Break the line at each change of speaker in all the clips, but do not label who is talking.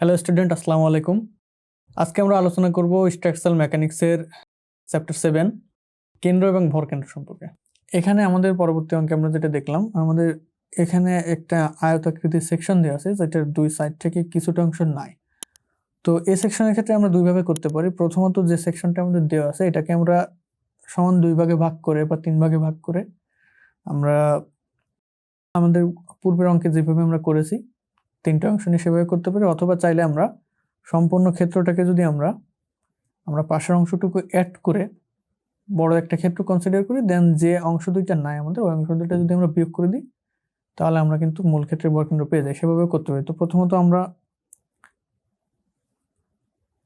Hello student আসসালামু আলাইকুম। আজকে আমরা আলোচনা করব স্ট্রাকচারাল মেকানিক্সের চ্যাপ্টার সেভেন কেন্দ্র এবং ভর কেন্দ্র সম্পর্কে। এখানে আমাদের পরবর্তী অঙ্কে আমরা যেটা দেখলাম, আমাদের এখানে একটা আয়তাকৃতির সেকশন দেওয়া আছে, যেটার দুই সাইড থেকে কিছুটা অংশ নাই। তো এই সেকশনের ক্ষেত্রে আমরা দুইভাবে করতে পারি। প্রথমত যে সেকশনটা আমাদের দেওয়া আছে, এটাকে আমরা সমান দুই ভাগে ভাগ করে বা তিন ভাগে ভাগ করে আমরা আমাদের পূর্বের অঙ্কে যেভাবে আমরা করেছি তিনটা অংশ নিয়ে সেভাবে করতে পারি, অথবা চাইলে আমরা সম্পূর্ণ ক্ষেত্রটাকে যদি আমরা আমরা পাশের অংশটুকু অ্যাড করে বড় একটা ক্ষেত্র কনসিডার করি দেন যে অংশ দুইটা নাই আমাদের, ওই অংশ দুইটা যদি আমরা বিয়োগ করে দিই, তাহলে আমরা কিন্তু মূল ক্ষেত্রের বরকেন্দ্র পেয়ে যাই সেভাবে করতে পারি। তো প্রথমত আমরা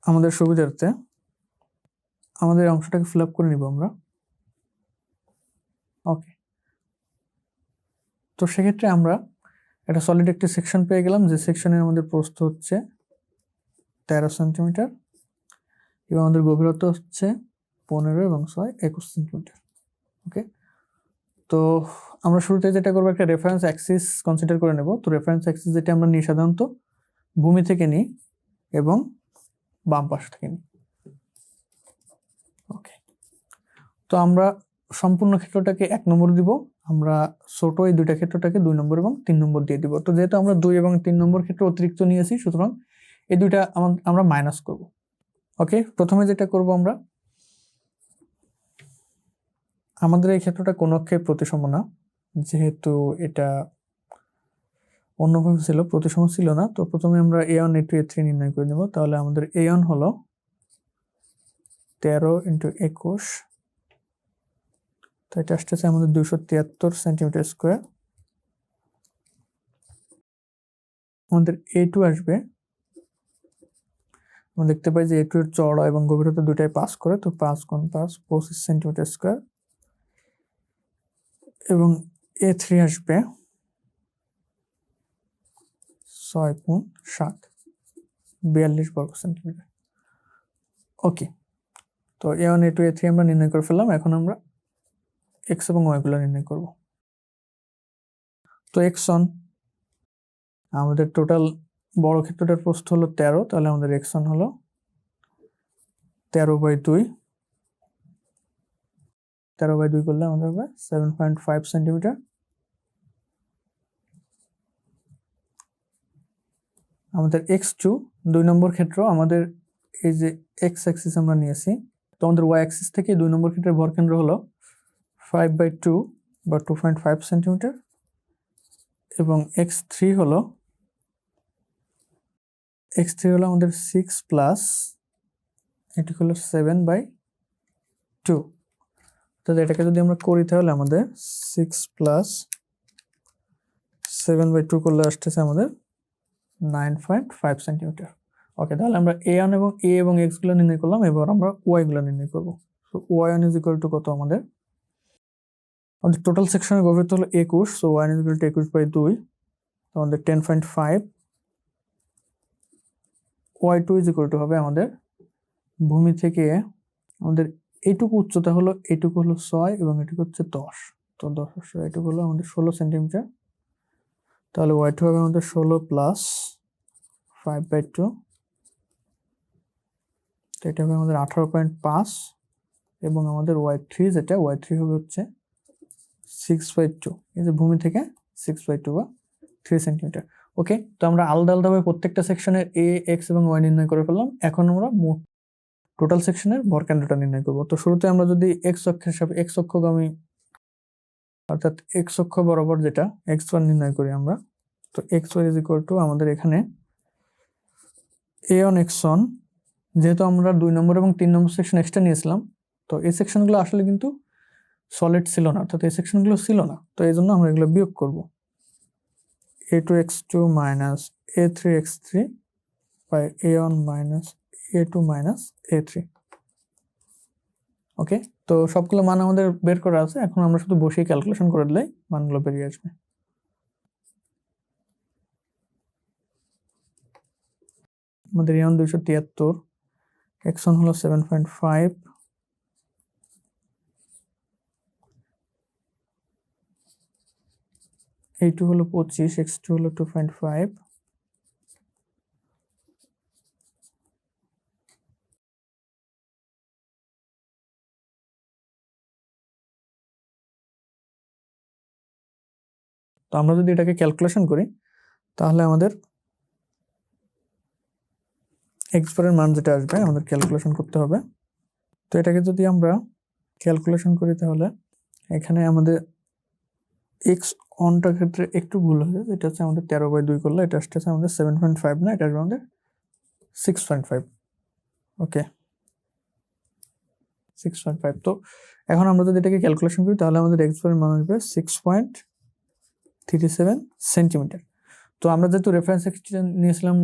আমাদের সুবিধার্থে আমাদের অংশটাকে ফিল আপ করে নিব আমরা। ওকে তো সেক্ষেত্রে আমরা একটা সলিড একটি সেকশন পেয়ে গেলাম, যে সেকশনের আমাদের প্রস্থ হচ্ছে তেরো সেন্টিমিটার এবং আমাদের গভীরতা হচ্ছে পনেরো এবং ছয় একুশ সেন্টিমিটার ওকে তো আমরা শুরুতে যেটা করব, একটা রেফারেন্স অ্যাক্সিস কনসিডার করে নেব। তো রেফারেন্স অ্যাক্সিস যেটা আমরা নিই সাধারণত ভূমি থেকে নিই এবং বাম পাশ থেকে নিই ওকে তো আমরা সম্পূর্ণ ক্ষেত্রটাকে এক নম্বর দিব। আমরা ছোট এই দুইটা ক্ষেত্রটাকে দুই নম্বর এবং তিন নম্বর দিয়ে দিব। তো যেহেতু আমরা দুই এবং তিন নম্বর ক্ষেত্র অতিরিক্ত নিয়েছি, সুতরাং এই দুইটা আমা- আমরা মাইনাস করব। ওকে প্রথমে যেটা করব আমরা, আমাদের এই ক্ষেত্রটা কোন অক্ষে প্রতিসম না, যেহেতু এটা অন্যভাবে ছিল, প্রতিসম ছিল না। তো প্রথমে আমরা A one A two A three নির্ণয় করে নেব। তাহলে আমাদের এ ওয়ান হলো তেরো ইন্টু একুশ তো এটা আসতেছে আমাদের দুশো তিয়াত্তর সেন্টিমিটার স্কোয়ার আমাদের এ টু আসবে। আমরা দেখতে পাই যে এ টু এর চড়া এবং গভীরতা দুটাই পাস করে, তো পাঁচ গুণ পাঁচ পঁচিশ সেন্টিমিটার স্কোয়ার এবং এ থ্রি আসবে। ছয় গুণ সাত, বিয়াল্লিশ বর্গ সেন্টিমিটার ওকে তো A one A two A three আমরা নির্ণয় করে ফেললাম। এখন আমরা এক্স এবং ওয়াই গুলো নির্ণয় করব। তো এক্স অন আমাদের টোটাল বড় ক্ষেত্রটার প্রস্থ হলো তেরো, তাহলে আমাদের এক্স অন হলো তেরো বাই দুই। তেরো বাই দুই করলে আমাদের হবে সেভেন পয়েন্ট ফাইভ সেন্টিমিটার আমাদের এক্স টু দুই নম্বর ক্ষেত্র আমাদের এই যে এক্স অ্যাক্সিস আমরা নিয়েছি, তো আমাদের ওয়াই অ্যাক্সিস থেকে দুই নম্বর ক্ষেত্রের ভরকেন্দ্র হলো ফাইভ বাই টু বা টু পয়েন্ট ফাইভ সেন্টিমিটার এবং এক্স থ্রি হলো এক্স থ্রি হলো আমাদের সিক্স প্লাস এটি হলো সেভেন বাই টু তো এটাকে যদি আমরা করি তাহলে আমাদের six plus seven by two করলে আসতেছে আমাদের nine point five centimetre okay তাহলে আমরা এ ওয়ান এবং এ এবং এক্সগুলো নির্ণয় করলাম, এবার আমরা ওয়াই গুলো নির্ণয় করব। তো Y one is equal to কত আমাদের? আমাদের টোটাল সেকশনের গভীরতা হলো একুশ সো ওয়ান ইকুয়াল টু একুশ বাই দুই আমাদের ten point five Y two is equal to হবে আমাদের ভূমি থেকে আমাদের এইটুকু উচ্চতা হলো, এইটুকু হলো ছয় এবং এটুকু হচ্ছে দশ, তো দশ এইটুকু হলো আমাদের ষোলো সেন্টিমিটার তাহলে ওয়াই টু হবে আমাদের ষোলো প্লাস ফাইভ বাই টু তো এটা হবে আমাদের আঠারো পয়েন্ট পাঁচ এবং আমাদের ওয়াই থ্রি যেটা ওয়াই থ্রি হবে হচ্ছে সিক্স বাই টু এই যে ভূমি থেকে সিক্স বাই টু বা থ্রি সেন্টিমিটার ওকে তো আমরা আলাদা আলাদাভাবে প্রত্যেকটা সেকশনের এ এক্স এবং ওয়াই নির্ণয় করে ফেললাম। এখন আমরা মোট টোটাল সেকশনের ভরকেন্দ্রটা নির্ণয় করব। তো শুরুতে আমরা যদি এক্স অক্ষের হিসাবে এক্স অক্ষগামী অর্থাৎ এক্স অক্ষ বরাবর যেটা এক্স ওয়ান নির্ণয় করি আমরা, তো X Y is equal to আমাদের এখানে এ অন এক্স অন যেহেতু আমরা দুই নম্বর এবং তিন নম্বর সেকশন এক্সট্রা নিয়েছিলাম, তো এই সেকশনগুলো আসলে কিন্তু সলিড ছিল না, অর্থাৎ এই সেকশনগুলো ছিল না। তো এই জন্য আমরা এগুলো বিয়োগ করব। A two X two minus A three X three by A one minus A two minus A three okay তো সবগুলো মান আমাদের বের করা আছে, এখন আমরা শুধু বসিয়ে ক্যালকুলেশন করে দিলেই মানগুলো বেরিয়ে আসবে। আমাদের এ দুইশো তিয়াত্তর এক্সন হলো সেভেন পয়েন্ট ফাইভ এই টু হলো পঁচিশ এক্স টু হলো টু পয়েন্ট ফাইভ তো আমরা যদি এটাকে ক্যালকুলেশন করি, তাহলে আমাদের এক্সপারের মান যেটা আসবে, আমাদের ক্যালকুলেশন করতে হবে। তো এটাকে যদি আমরা ক্যালকুলেশন করি তাহলে, এখানে আমাদের এক্স অনটার ক্ষেত্রে একটু ভুল হয়ে যায় এটা হচ্ছে আমাদের তেরো বাই দুই করলে, এটা আসতেছে আমাদের সেভেন পয়েন্ট ফাইভ না, এটা আসবে আমাদের six point five okay six point five তো এখন আমরা যদি এটাকে ক্যালকুলেশন করি, তাহলে আমাদের এক্স বারের মান আসবে six point three seven centimetre তো আমরা যেহেতু রেফারেন্স নিয়েছিলাম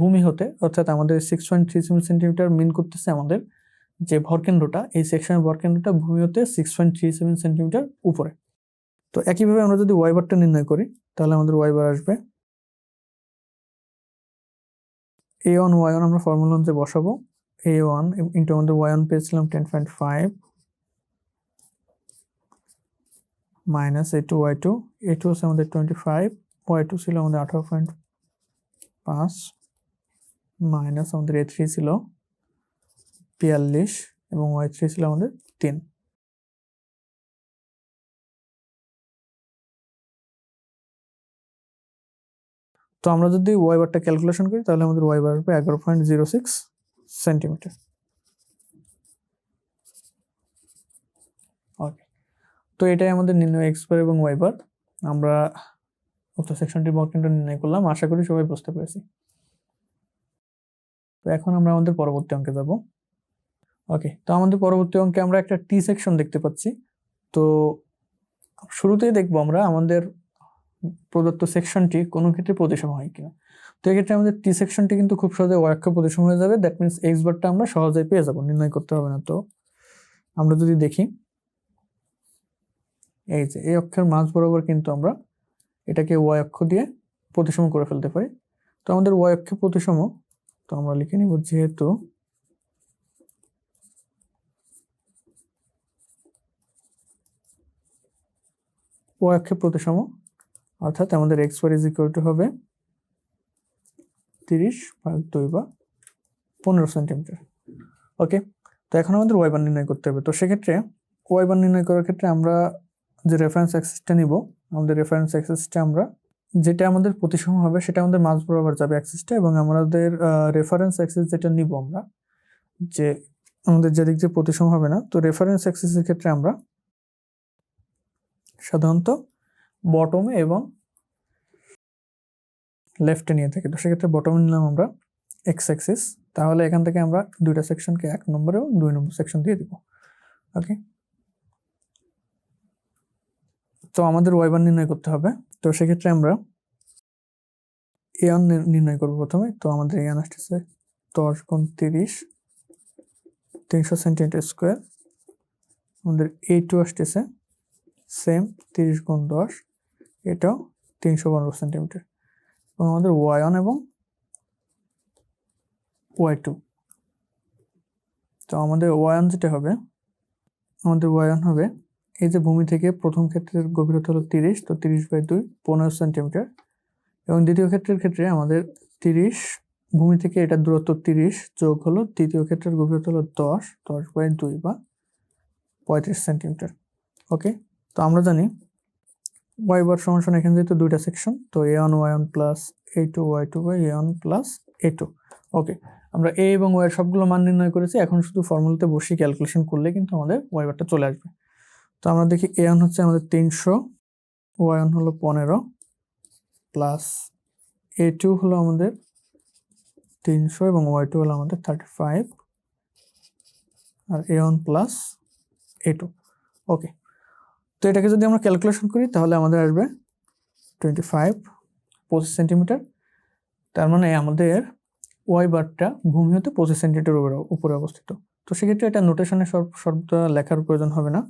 ভূমি হতে, অর্থাৎ আমাদের six point three seven centimetre mean করতেছে আমাদের যে ভরকেন্দ্রটা এই সেকশনের ভরকেন্দ্রটা ভূমি হতে six point three seven centimetre উপরে। তো একইভাবে আমরা যদি ওয়াই বারটা নির্ণয় করি, তাহলে আমাদের ওয়াই বার আসবে এ ওয়ান ওয়াই ওয়ান আমরা ফর্মুলা অনুযায়ী বসাবো। এ ওয়ান ইন্টু আমাদের ওয়াই ওয়ান পেয়েছিলাম ten point five minus A two Y two A two হচ্ছে আমাদের টোয়েন্টি ফাইভ ওয়াই টু ছিল আমাদের আঠারো পয়েন্ট পাঁচ মাইনাস আমাদের এ থ্রি ছিল বিয়াল্লিশ এবং ওয়াই থ্রি ছিল আমাদের তিন। তো আমরা যদি ওয়াইবারটা ক্যালকুলেশন করি, তাহলে আমাদের ওয়াই বার হবে এগারো point zero six centimetre okay তো এটাই আমাদের নির্ণয় এক্স বার এবং ওয়াইবার আমরা উক্ত সেকশনটি বর্তমানটা নির্ণয় করলাম। আশা করি সবাই বুঝতে পেরেছি। তো এখন আমরা আমাদের পরবর্তী অঙ্কে যাব। ওকে তো আমাদের পরবর্তী অঙ্কে আমরা একটা টি সেকশন দেখতে পাচ্ছি। তো শুরুতেই দেখব আমরা আমাদের প্রদত্ত সেকশনটি কোনো ক্ষেত্রে প্রতিসম হয় কিনা। তো এক্ষেত্রে আমাদের টি সেকশনটি কিন্তু খুব সহজে ওয়াক্য প্রতিসম হয়ে যাবে। দ্যাট মিনস এক্স বারটা আমরা সহজেই পেয়ে যাব, নির্ণয় করতে হবে না তো। আমরা যদি দেখি, এই যে এই অক্ষের মাঝ বরাবর কিন্তু আমরা এটাকে ওয়াই অক্ষ দিয়ে প্রতিসম করে ফেলতে পারি। তো আমাদের ওয়াই অক্ষে প্রতিসম তো আমরা লিখে নিব যেহেতু ওয়াই অক্ষে প্রতিসম অর্থাৎ আমাদের এক্স ওয়াই ইজ হবে তিরিশ ভাগ দুই বা পনেরো সেন্টিমিটার ওকে তো এখন আমাদের ওয়াই বার নির্ণয় করতে হবে। তো সেক্ষেত্রে ওয়াই বার নির্ণয় করার ক্ষেত্রে আমরা যে রেফারেন্স অ্যাক্সিসটা নিব, আমাদের রেফারেন্স অ্যাক্সিসটা আমরা যেটা আমাদের প্রতিসম হবে সেটা আমাদের মাঝ বরাবর যাবে অ্যাক্সিসটা এবং আমাদের রেফারেন্স অ্যাক্সিস যেটা নিব আমরা, যে আমাদের যেদিক যে প্রতিসম হবে না, তো রেফারেন্স অ্যাক্সিসের ক্ষেত্রে আমরা সাধারণত বটমে এবং লেফটে নিয়ে থাকি। তো সেক্ষেত্রে বটমে নিলাম আমরা এক্স অ্যাক্সিস তাহলে এখান থেকে আমরা দুইটা সেকশনকে এক নম্বর এবং দুই নম্বর সেকশন দিয়ে দিব। ওকে তো আমাদের ওয়াই নির্ণয় করতে হবে। তো সেক্ষেত্রে আমরা এ ওয়ান নির্ণয় করব প্রথমে। তো আমাদের এ ওয়ান আসতেছে দশ গুণ তিরিশ, তিনশো সেন্টিমিটার স্কোয়ার। আমাদের এ টু আসতেছে সেম তিরিশ গুণ দশ। এটাও তিনশো পনেরো সেন্টিমিটার। এবং আমাদের ওয়াই ওয়ান এবং ওয়াই টু তো আমাদের ওয়াই ওয়ান যেটা হবে, আমাদের ওয়াই ওয়ান হবে, এই যে ভূমি থেকে প্রথম ক্ষেত্রের গভীরতা হলো তিরিশ, তো তিরিশ বাই দুই, পনেরো সেন্টিমিটার। এবং দ্বিতীয় ক্ষেত্রের ক্ষেত্রে আমাদের তিরিশ, ভূমি থেকে এটার দূরত্ব তিরিশ, যোগ হলো দ্বিতীয় ক্ষেত্রের গভীরতা হলো দশ দশ বাই দুই বা পঁয়ত্রিশ সেন্টিমিটার। ওকে তো আমরা জানি ওয়াই বার সমান এখানে যেহেতু দুইটা সেকশন তো A one Y one plus A two Y two by A one plus A two okay আমরা এ এবং ওয়াই সবগুলো মান নির্ণয় করেছি, এখন শুধু ফর্মুলাতে বসে ক্যালকুলেশন করলে কিন্তু আমাদের ওয়াই বারটা চলে আসবে। তো আমরা দেখি এ ওয়ান হচ্ছে আমাদের তিনশো ওয়াই ওয়ান হলো পনেরো প্লাস এ টু হলো আমাদের তিনশো এবং ওয়াই টু হলো আমাদের thirty five R A one plus A two okay তো এটাকে যদি আমরা ক্যালকুলেশন করি, তাহলে আমাদের আসবে টোয়েন্টি ফাইভ পঁচিশ সেন্টিমিটার তার মানে আমাদের ওয়াই বারটা ভূমি হতে পঁচিশ সেন্টিমিটার উপরে অবস্থিত। তো সেক্ষেত্রে এটা নোটেশনে সর্বদা লেখার প্রয়োজন হবে না।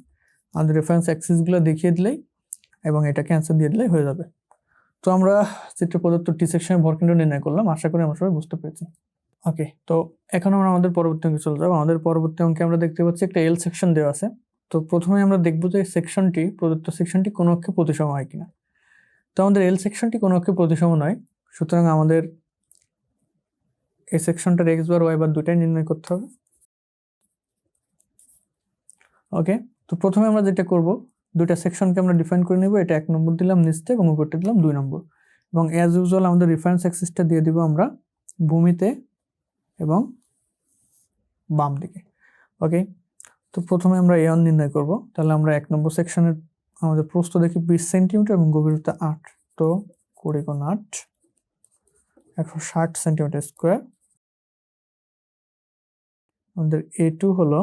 আমাদের রেফারেন্স অ্যাক্সিসগুলো দেখিয়ে দিলেই এবং এটাকে অ্যান্সার দিয়ে দিলেই হয়ে যাবে। তো আমরা চিত্র প্রদত্ত টি সেকশনের ভরকেন্দ্র নির্ণয় করলাম। আশা করি আমরা সবাই বুঝতে পেরেছি। ওকে তো এখন আমরা আমাদের পরবর্তী অঙ্কে চলে যাব। আমাদের পরবর্তী অঙ্কে আমরা দেখতে পাচ্ছি একটা এল সেকশন দেওয়া আছে। তো প্রথমে আমরা দেখব যে সেকশনটি, প্রদত্ত সেকশনটি কোনো অক্ষে প্রতিসম হয় কিনা। তো আমাদের এল সেকশনটি কোনো অক্ষে প্রতিসম নয়, সুতরাং আমাদের এই সেকশনটার এক্স বার ওয়াই বার দুটাই নির্ণয় করতে হবে। ওকে, তো প্রথমে আমরা যেটা করব, দুইটা সেকশনকে আমরা ডিফাইন করে নিব, এটা এক নম্বর দিলাম নিচতে এবং উপরটা দিলাম দুই নম্বর। এবং অ্যাজ ইউজুয়াল আমাদের রেফারেন্স অ্যাক্সিসটা দিয়ে দিব আমরা ভূমিতে এবং বাম দিকে ওকে তো প্রথমে আমরা এ অন নির্ণয় করব। তাহলে আমরা এক নম্বর সেকশনের আমাদের প্রস্থ দেখি বিশ সেন্টিমিটার এবং গভীরতা আট। তো কুড়ি কোন আট, একশো ষাট সেন্টিমিটার স্কোয়ার আমাদের এ টু হলো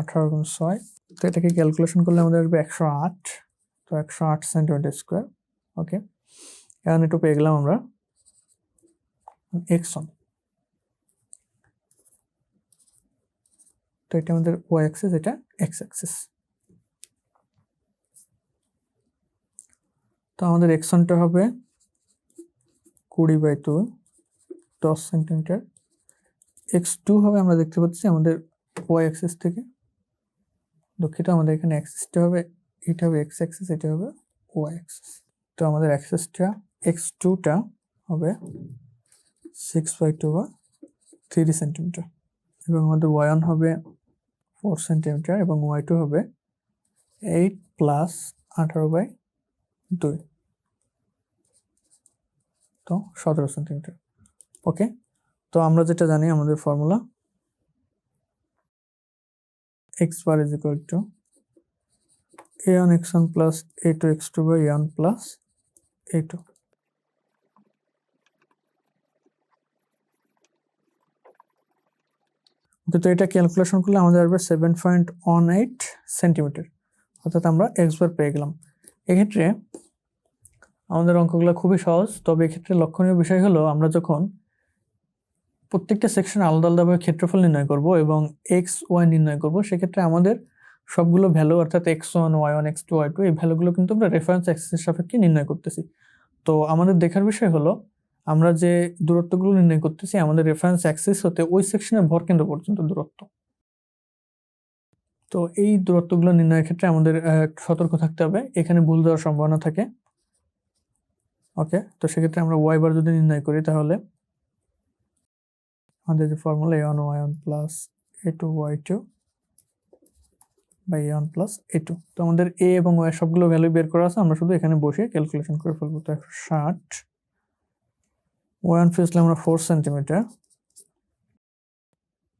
আঠারো গুণ ছয়। তো এটাকে ক্যালকুলেশন করলে আমাদের আসবে একশো আট। তো একশো আট সেন্টিমিটার স্কোয়ার ওকে এখন একটু পেয়ে গেলাম আমরা। এক্স তো এটা আমাদের ওয়াই অ্যাক্সিস এটা এক্স অ্যাক্সিস তো আমাদের এক্সনটা হবে কুড়ি বাই টু দশ সেন্টিমিটার। এক্স টু হবে, আমরা দেখতে পাচ্ছি আমাদের ওয়াই অ্যাক্সিস থেকে। দুঃখিত, আমাদের এখানে অ্যাক্সিসটা হবে, এটা হবে এক্স অ্যাক্সিস এটা হবে ওয়াই অ্যাক্সিস তো আমাদের অ্যাক্সিসটা এক্স টুটা হবে সিক্স বাই টু বা থ্রি সেন্টিমিটার। এবং আমাদের ওয়ান হবে ফোর সেন্টিমিটার এবং ওয়াই টু হবে এইট প্লাস আঠারো বাই দুই। তো সতেরো সেন্টিমিটার ওকে তো আমরা যেটা জানি, আমাদের formula X bar is equal to A one X one plus A two X two by one plus A two okay তো এটা ক্যালকুলেশন করলে আমাদের আসবে seven point one eight centimetre অর্থাৎ আমরা এক্স বার পেয়ে গেলাম। এক্ষেত্রে আমাদের অঙ্কগুলো খুবই সহজ, তবে এক্ষেত্রে লক্ষণীয় বিষয় হলো আমরা যখন প্রত্যেকটা সেকশন আলাদা আলাদাভাবে ক্ষেত্রফল নির্ণয় করব এবং এক্স ওয়াই নির্ণয় করব, সেক্ষেত্রে আমাদের সবগুলো ভ্যালু অর্থাৎ X one Y one X two Y two এই ভ্যালুগুলো কিন্তু আমরা রেফারেন্স অ্যাক্সিসের সাপেক্ষে নির্ণয় করতেছি। তো আমাদের দেখার বিষয় হলো আমরা যে দূরত্বগুলো নির্ণয় করতেছি, আমাদের রেফারেন্স অ্যাক্সিস হতে ওই সেকশনের ভরকেন্দ্র পর্যন্ত দূরত্ব। তো এই দূরত্বগুলো নির্ণয়ের ক্ষেত্রে আমাদের সতর্ক থাকতে হবে। এখানে ভুল দেওয়ার সম্ভাবনা থাকে। ওকে তো সেক্ষেত্রে আমরা ওয়াই বার যদি নির্ণয় করি তাহলে আমাদের যে formula A one Y one plus A two Y two by A one plus A two তো আমাদের এ এবং ওয়াই সবগুলো ভ্যালু বের করা আছে, আমরা শুধু এখানে বসে ক্যালকুলেশন করে ফেলব। তো একশো ষাট ওয়ান ফেসলে আমরা ফোর সেন্টিমিটার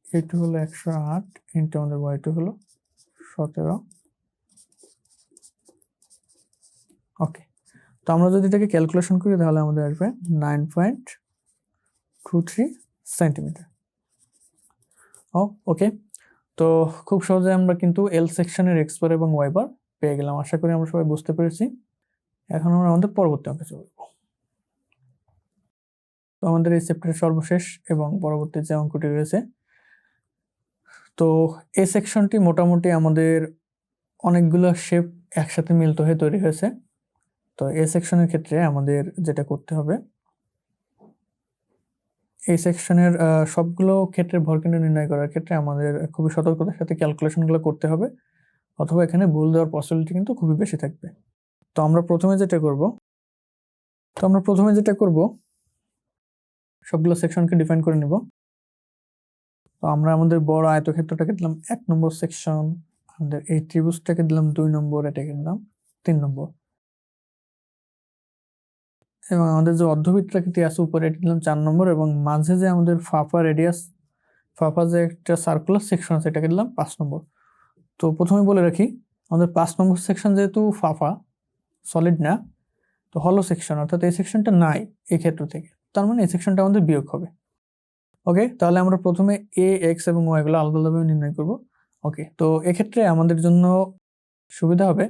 এ টু হলো একশো আট ইন্টু আমাদের ওয়াই টু হলো সতেরো। ওকে তো আমরা যদি এটাকে ক্যালকুলেশন করি, তাহলে আমাদের আসবে nine point two three centimetre ও ওকে তো খুব সহজে আমরা কিন্তু এল সেকশনের এক্সপার এবং ওয়াইবার পেয়ে গেলাম। আশা করি আমরা সবাই বুঝতে পেরেছি। এখন আমরা আমাদের পরবর্তী অঙ্কে চলব তো আমাদের এই চ্যাপ্টারের সর্বশেষ এবং পরবর্তী যে অঙ্কটি রয়েছে, তো এই সেকশনটি মোটামুটি আমাদের অনেকগুলো শেপ একসাথে মিলিত হয়ে তৈরি হয়েছে। তো এই সেকশনের ক্ষেত্রে আমাদের যেটা করতে হবে, এই সেকশনের সবগুলো ক্ষেত্রে ভরকেন্দ্র নির্ণয় করার ক্ষেত্রে আমাদের খুবই সতর্কতার সাথে ক্যালকুলেশনগুলো করতে হবে, অথবা এখানে ভুল দেওয়ার পসিবিলিটি কিন্তু খুবই বেশি থাকবে। তো আমরা প্রথমে যেটা করব, তো আমরা প্রথমে যেটা করব সবগুলো সেকশনকে ডিফাইন করে নিব। তো আমরা আমাদের বড় আয়তক্ষেত্রটাকে দিলাম এক নম্বর সেকশন আমাদের এই ত্রিভুজটাকে দিলাম দুই নম্বর, এটাকে দিলাম তিন নম্বর। এবং আমাদের যে অর্ধবৃত্তাকৃতি আছে উপরে, এটা দিলাম চার নম্বর এবং মাঝে যে আমাদের ফাফা রেডিয়াস ফাফা যে একটা সার্কুলার সেকশন আছে, এটাকে দিলাম পাঁচ নম্বর। তো প্রথমে বলে রাখি, আমাদের পাঁচ নম্বর সেকশন যেহেতু ফাফা সলিড না, তো হলো সেকশন অর্থাৎ এই সেকশনটা নাই এই ক্ষেত্র থেকে। তার মানে এই সেকশনটা আমাদের বিয়োগ হবে। ওকে তাহলে আমরা প্রথমে এ এক্স এবং ওয়াই গুলো আলাদা আলাদাভাবে নির্ণয় করব। ওকে তো এক্ষেত্রে আমাদের জন্য সুবিধা হবে।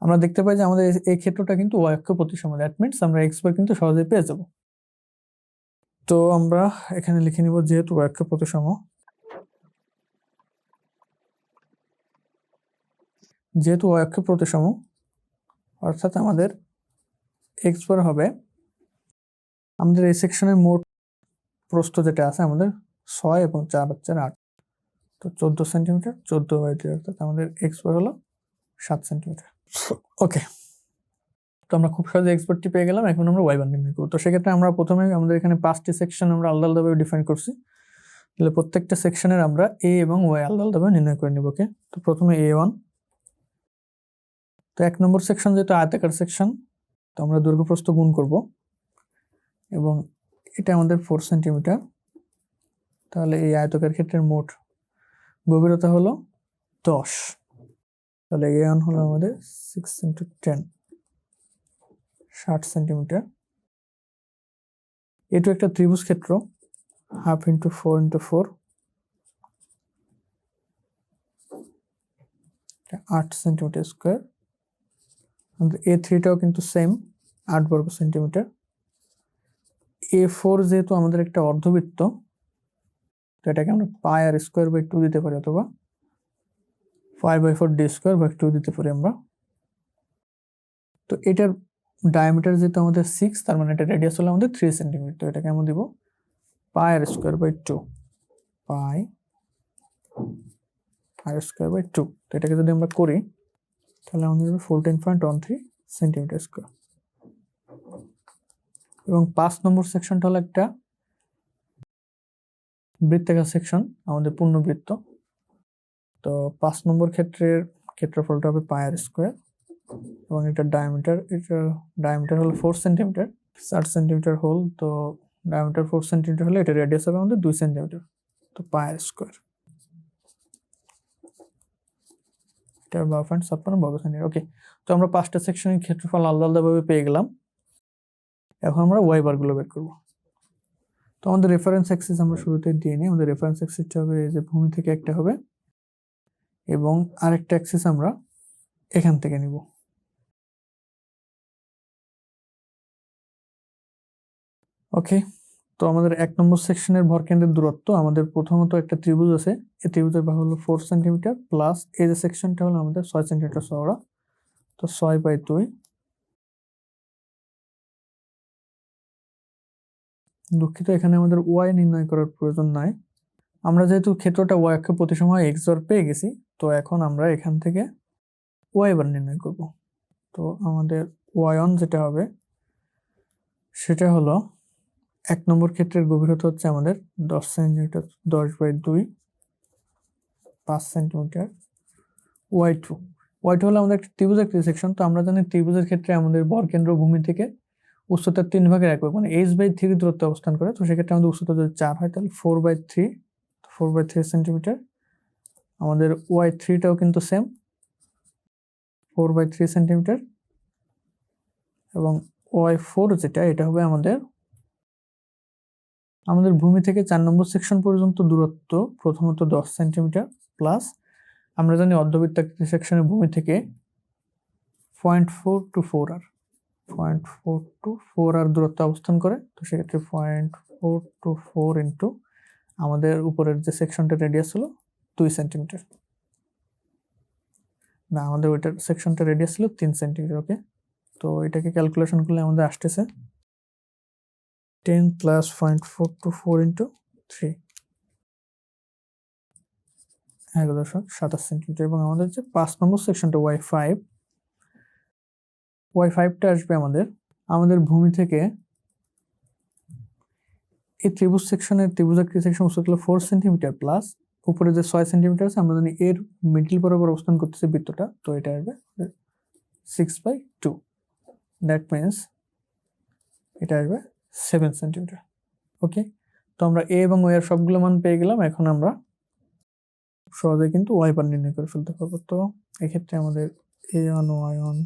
আমরা দেখতে পাই যে আমাদের এই- ক্ষেত্রটা কিন্তু ওয়াই অক্ষ প্রতিসম। দ্যাট মিনস আমরা এক্স বার কিন্তু সহজেই পেয়ে যাব। তো আমরা এখানে লিখে নিব যেহেতু ওয়াই অক্ষ প্রতিসম। যেহেতু ওয়াই অক্ষ প্রতিসম, অর্থাৎ আমাদের এক্স বার হবে আমাদের এই সেকশনের মোট প্রস্থ যেটা আছে, আমাদের ছয় এবং চার হচ্ছে আট। তো চোদ্দ সেন্টিমিটার চোদ্দ বাই দুই অর্থাৎ আমাদের এক্স বার হলো সাত সেন্টিমিটার ওকে তো আমরা খুব সহজে এক্সপার্টটি পেয়ে গেলাম, এখন আমরা ওয়াই বার নির্ণয় করব। তো সেক্ষেত্রে আমরা প্রথমে আমাদের এখানে পাঁচটি সেকশন আমরা আলাদা আলাদাভাবে ডিফাইন করছি। তাহলে প্রত্যেকটা সেকশনের আমরা এ এবং ওয়াই আলাদা আলাদাভাবে নির্ণয় করে নিব ওকে তো প্রথমে এ ওয়ান তো এক নম্বর সেকশন যেহেতু আয়তাকার সেকশন তো আমরা দৈর্ঘ্যপ্রস্থ গুণ করব। এবং এটা আমাদের ফোর সেন্টিমিটার তাহলে এই আয়তকার ক্ষেত্রের মোট গভীরতা হলো দশ। তাহলে এ ওয়ান হলো আমাদের সিক্স ইন্টু টেন ষাট সেন্টিমিটার এটু একটা ত্রিভুজ ক্ষেত্র half into four into four আট সেন্টিমিটার স্কোয়ার এ থ্রিটাও কিন্তু সেম আট বর্গ সেন্টিমিটার এ ফোর যেহেতু আমাদের একটা অর্ধবৃত্ত, তো এটাকে আমরা pi r square by two দিতে পারি অথবা five by four D square by two দিতে পারি আমরা। তো এটার ডায়ামিটার যেহেতু আমাদের সিক্স তার মানে এটা রেডিয়াস হলো আমাদের থ্রি সেন্টিমিটার তো এটাকে আমরা দিব pi r square by two pi r square by two তো এটাকে যদি আমরা করি, তাহলে আমাদের fourteen point one three centimetre square এবং পাঁচ নম্বর সেকশনটা হলো একটা বৃত্তাকার সেকশন আমাদের পূর্ণবৃত্ত। তো পাঁচ নম্বর ক্ষেত্রের ক্ষেত্রফলটা হবে পায়ার স্কোয়ার এবং এটার ডায়ামিটার এটা ডায়ামিটার হলো ফোর সেন্টিমিটার ষাট সেন্টিমিটার হোল তো ডায়ামিটার ফোর সেন্টিমিটার হলে এটা রেডিয়াস হবে আমাদের দুই সেন্টিমিটার তো পায়ার স্কোয়ার এটা বারো পয়েন্ট ছাপ্পান্ন ওকে তো আমরা পাঁচটা সেকশনের ক্ষেত্রফল আলাদা আলাদাভাবে পেয়ে গেলাম। এখন আমরা ওয়াই বারগুলো বের করব। তো আমাদের রেফারেন্স অ্যাক্সিস আমরা শুরুতে দিয়ে নিই। আমাদের রেফারেন্স অ্যাক্সিসটা হবে এই যে ভূমি থেকে একটা হবে এবং আরেকটা অ্যাক্সিস আমরা এখান থেকে নিব। ওকে তো আমাদের এক নম্বর সেকশনের ভরকেন্দ্রের দূরত্ব, আমাদের প্রথমত একটা ত্রিভুজ আছে। এই ত্রিভুজের বাহু হলো ফোর সেন্টিমিটার প্লাস এই যে সেকশনটা হলো আমাদের ছয় সেন্টিমিটার চওড়া। তো ছয় বাই দুই দুঃখিত, এখানে আমাদের ওয়াই নির্ণয় করার প্রয়োজন নাই। আমরা যেহেতু ক্ষেত্রটা ওয়াই অক্ষে প্রতি সময় এক্স বার পেয়ে গেছি, তো এখন আমরা এখান থেকে ওয়াই বার নির্ণয় করব। তো আমাদের ওয়াই অন যেটা হবে, সেটা হলো এক নম্বর ক্ষেত্রের গভীরতা হচ্ছে আমাদের দশ সেন্টিমিটার, দশ বাই দুই, পাঁচ centimetre Y two Y two হলো আমাদের একটা ত্রিভুজ একটি সেকশন তো আমরা জানি ত্রিভুজের ক্ষেত্রে আমাদের বরকেন্দ্র ভূমি থেকে উচ্চতার তিন ভাগের এক ভাগ মানে এইচ বাই থ্রি দূরত্ব অবস্থান করে, তো সেক্ষেত্রে আমাদের উচ্চতা যদি চার হয়, তাহলে four by three four by three centimetre আমাদের ওয়াই থ্রিটাও কিন্তু same four by three centimetre এবং ওয়াই ফোর যেটা, এটা হবে আমাদের আমাদের ভূমি থেকে চার নম্বর সেকশন পর্যন্ত দূরত্ব, প্রথমত দশ সেন্টিমিটার প্লাস আমরা জানি অর্ধবৃত্তাকৃতি সেকশনের ভূমি থেকে point four two four r point four two four r দূরত্ব অবস্থান করে, তো সেক্ষেত্রে point four two four into আমাদের উপরের যে সেকশনটা রেডিয়াস হলো দুই সেন্টিমিটার না, আমাদের ওইটার সেকশনটা রেডিয়াস ছিল তিন সেন্টিমিটার ওকে তো এটাকে ক্যালকুলেশন করলে আমাদের আসতেছে ten plus point four two four into three এগারো দশক সাতাশ সেন্টিমিটার এবং আমাদের যে পাঁচ নম্বর সেকশনটা ওয়াই ফাইভ ওয়াই ফাইভটা আসবে আমাদের। আমাদের ভূমি থেকে এই ত্রিভুজ সেকশনের ত্রিভুজাকৃতি সেকশন উচ্চতা ফোর সেন্টিমিটার প্লাস উপরে যে ছয় সেন্টিমিটার আছে, আমরা জানি এর মিডল বরাবর অবস্থান করতেছে বৃত্তটা। তো এটা আসবে six by two that means এটা আসবে সেভেন সেন্টিমিটার ওকে তো আমরা এ এবং ওয়াই এর সবগুলো মান পেয়ে গেলাম। এখন আমরা সহজে কিন্তু ওয়াই বার নির্ণয় করে ফেলতে পারব। তো এক্ষেত্রে আমাদের এ অন ওয়াই অন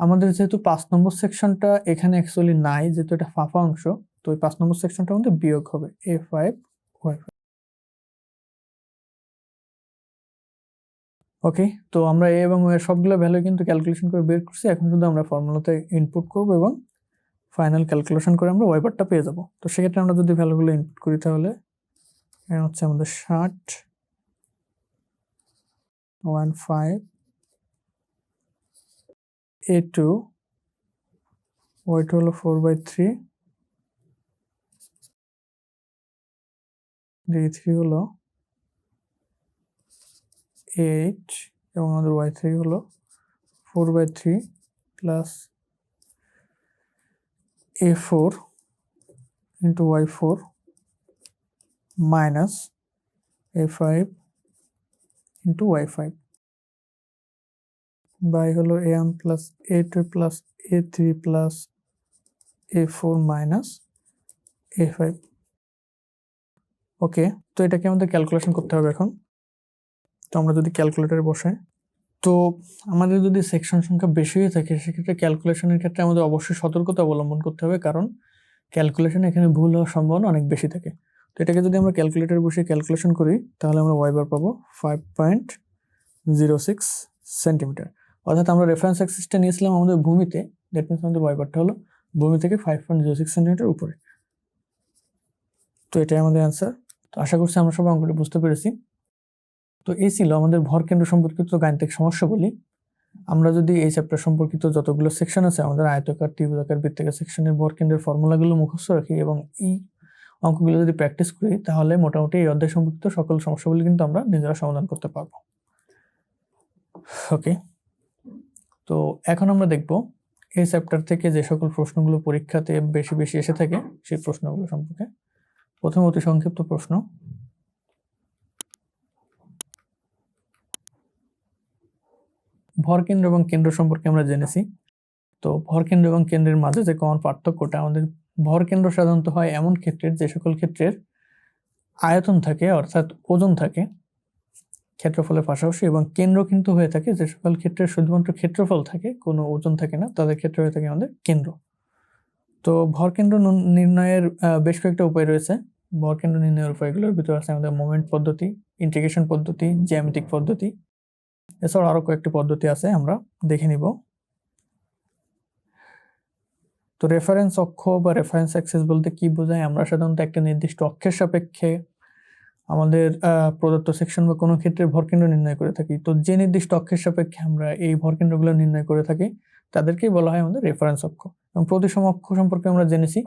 আমাদের যেহেতু পাঁচ নম্বর সেকশনটা এখানে অ্যাকচুয়ালি নাই, যেহেতু এটা ফাঁপা অংশ, তো ওই পাঁচ নম্বর সেকশনটা আমাদের বিয়োগ হবে A five Y five okay তো আমরা এ এবং এর সবগুলো ভ্যালু কিন্তু ক্যালকুলেশন করে বের করছি, এখন শুধু আমরা ফর্মুলাতে ইনপুট করব এবং ফাইনাল ক্যালকুলেশন করে আমরা ওয়াইপারটা পেয়ে যাব। তো সেক্ষেত্রে আমরা যদি ভ্যালুগুলো ইনপুট করি তাহলে হচ্ছে আমাদের ষাট one five A two Y two হলো four by three D three হলো এইট এবং আমাদের ওয়াই থ্রি হলো four by three plus A four into Y four minus A five into Y five by হলো A one plus A two plus A three plus A four minus A five okay তো এটাকে আমাদের calculation করতে হবে এখন। তো আমরা যদি ক্যালকুলেটরে বসাই, তো আমাদের যদি সেকশন সংখ্যা বেশি হয়ে থাকে, সেক্ষেত্রে ক্যালকুলেশনের ক্ষেত্রে আমাদের অবশ্যই সতর্কতা অবলম্বন করতে হবে, কারণ ক্যালকুলেশন এখানে ভুল হওয়ার সম্ভাবনা অনেক বেশি থাকে। তো এটাকে যদি আমরা ক্যালকুলেটরে বসে ক্যালকুলেশন করি, তাহলে আমরা ওয়াই বার পাবো five point zero six centimetre অর্থাৎ আমরা রেফারেন্স অ্যাক্সিসটা নিয়েছিলাম আমাদের ভূমিতে দ্যাট মিনস আমাদের ওয়াই হলো ভূমি থেকে five point zero six centimetre উপরে। তো এটাই আমাদের অ্যান্সার তো আশা করছি আমরা সবাই অঙ্কটি বুঝতে পেরেছি। তো এই ছিল আমাদের ভর কেন্দ্র সম্পর্কিত গাণিতিক সমস্যা বলি আমরা যদি এই চ্যাপ্টার সম্পর্কিত যতগুলো সেকশন আছে, আমাদের আয়তকার, ত্রিভুজাকার, বৃত্তাকার সেকশনের ভর কেন্দ্রের ফর্মুলাগুলো মুখস্থ রাখি এবং এই অঙ্কগুলো যদি প্র্যাকটিস করি, তাহলে মোটামুটি এই অধ্যায় সম্পর্কিত সকল সমস্যাগুলি কিন্তু আমরা নিজেরা সমাধান করতে পারব। ওকে তো এখন আমরা দেখব এই চ্যাপ্টার থেকে যে সকল প্রশ্নগুলো পরীক্ষাতে বেশি বেশি এসে থাকে, সেই প্রশ্নগুলো সম্পর্কে। প্রথমে অতি সংক্ষিপ্ত প্রশ্ন। ভরকেন্দ্র এবং কেন্দ্র সম্পর্কে আমরা জেনেছি। তো ভরকেন্দ্র এবং কেন্দ্রের মাঝে যে কমন পার্থক্যটা, আমাদের ভরকেন্দ্র সাধারণত হয় এমন ক্ষেত্রের যে সকল ক্ষেত্রের আয়তন থাকে, অর্থাৎ ওজন থাকে ক্ষেত্রফলের পাশাপাশি এবং কেন্দ্র কিন্তু হয়ে থাকে, যে সকল ক্ষেত্রে শুধুমাত্র ক্ষেত্রফল থাকে, কোনো ওজন থাকে না, তাদের ক্ষেত্রে হয়ে থাকে আমাদের কেন্দ্র। তো ভরকেন্দ্র নির্ণয়ের বেশ কয়েকটা উপায় রয়েছে। ভরকেন্দ্র নির্ণয়ের উপায়গুলোর ভিতরে আছে আমাদের মোমেন্ট পদ্ধতি ইন্টিগ্রেশন পদ্ধতি জ্যামিতিক পদ্ধতি। এছাড়াও আরও কয়েকটি পদ্ধতি আছে, আমরা দেখে নিব। তো রেফারেন্স অক্ষ বা রেফারেন্স অ্যাক্সেস বলতে কি বোঝায়? আমরা সাধারণত একটা নির্দিষ্ট অক্ষের সাপেক্ষে আমাদের প্রদত্ত সেকশন বা কোনো ক্ষেত্রে ভরকেন্দ্র নির্ণয় করে থাকি। তো যে নির্দিষ্ট অক্ষের সাপেক্ষে আমরা এই ভরকেন্দ্রগুলো নির্ণয় করে থাকি, তাদেরকেই বলা হয় আমাদের রেফারেন্স অক্ষ। এবং প্রতিসম অক্ষ সম্পর্কে আমরা জেনেছি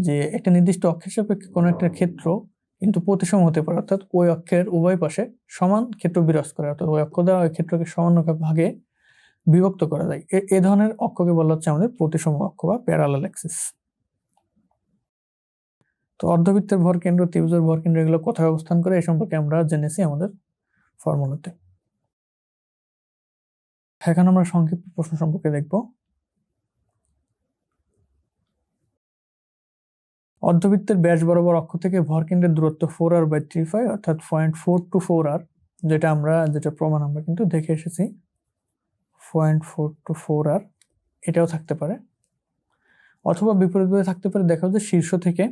যে একটা নির্দিষ্ট অক্ষের সাপেক্ষে কোনো একটা ক্ষেত্র কিন্তু প্রতিসম হতে পারে, অর্থাৎ ওই অক্ষের উভয় পাশে সমান ক্ষেত্র বিরাজ করে, অর্থাৎ ওই অক্ষ দ্বারা ওই ক্ষেত্রকে সমান ভাগে বিভক্ত করা যায়। এ- ধরনের অক্ষকে বলা হচ্ছে আমাদের প্রতিসম অক্ষ বা প্যারালাল অ্যাক্সিস তো অর্ধবৃত্তের ভর কেন্দ্র, ত্রিভুজের ভর কেন্দ্র এগুলো কোথায় অবস্থান করে? এই সম্পর্কে আমরা জেনেছি আমাদের ফর্মুলাতে এখন আমরা সংক্ষিপ্ত প্রশ্ন সম্পর্কে দেখব। অর্ধবৃত্তের ব্যাস বরাবর অক্ষ থেকে ভর কেন্দ্রের দূরত্ব four R by three five অর্থাৎ point four two four R যেটা আমরা, যেটা প্রমাণ আমরা কিন্তু দেখে এসেছি। Point four two four R এটাও থাকতে পারে। অথবা বিপরীতভাবে থাকতে পারে দেখা যাচ্ছে শীর্ষ থেকে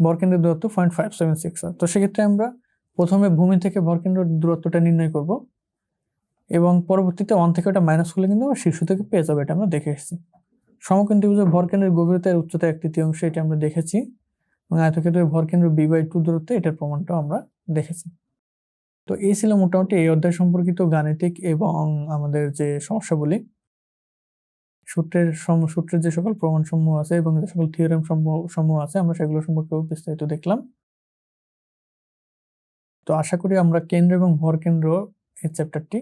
ভরকেন্দ্রের দূরত্ব point five seven six R তো সেক্ষেত্রে আমরা প্রথমে ভূমি থেকে ভরকেন্দ্রের দূরত্বটা নির্ণয় করব এবং পরবর্তীতে ওয়ান থেকে ওটা মাইনাস করলে কিন্তু আমরা শীর্ষ থেকে পেয়ে যাব, এটা আমরা দেখে এসেছি। সমকেন্দ্র ত্রিভুজের ভরকেন্দ্রের গভীরতার উচ্চতা এক তৃতীয়াংশ, এটা আমরা দেখেছি। এবং আয়তক্ষেত্রের ভরকেন্দ্র বি বাই টু দূরত্বে, এটার প্রমাণটাও আমরা দেখেছি। তো এই ছিল মোটামুটি এই অধ্যায় সম্পর্কিত গাণিতিক এবং আমাদের যে সমস্যাগুলি সূত্রের সূত্রের যে সকল প্রমাণ সমূহ আছে এবং যে সকল থিওরেম সমূহ আছে, আমরা সেগুলো সম্পর্কে বিস্তারিত দেখলাম। তো আশা করি আমরা কেন্দ্র এবং ভর কেন্দ্র এই চ্যাপ্টারটি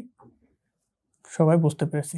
সবাই বুঝতে পেরেছি।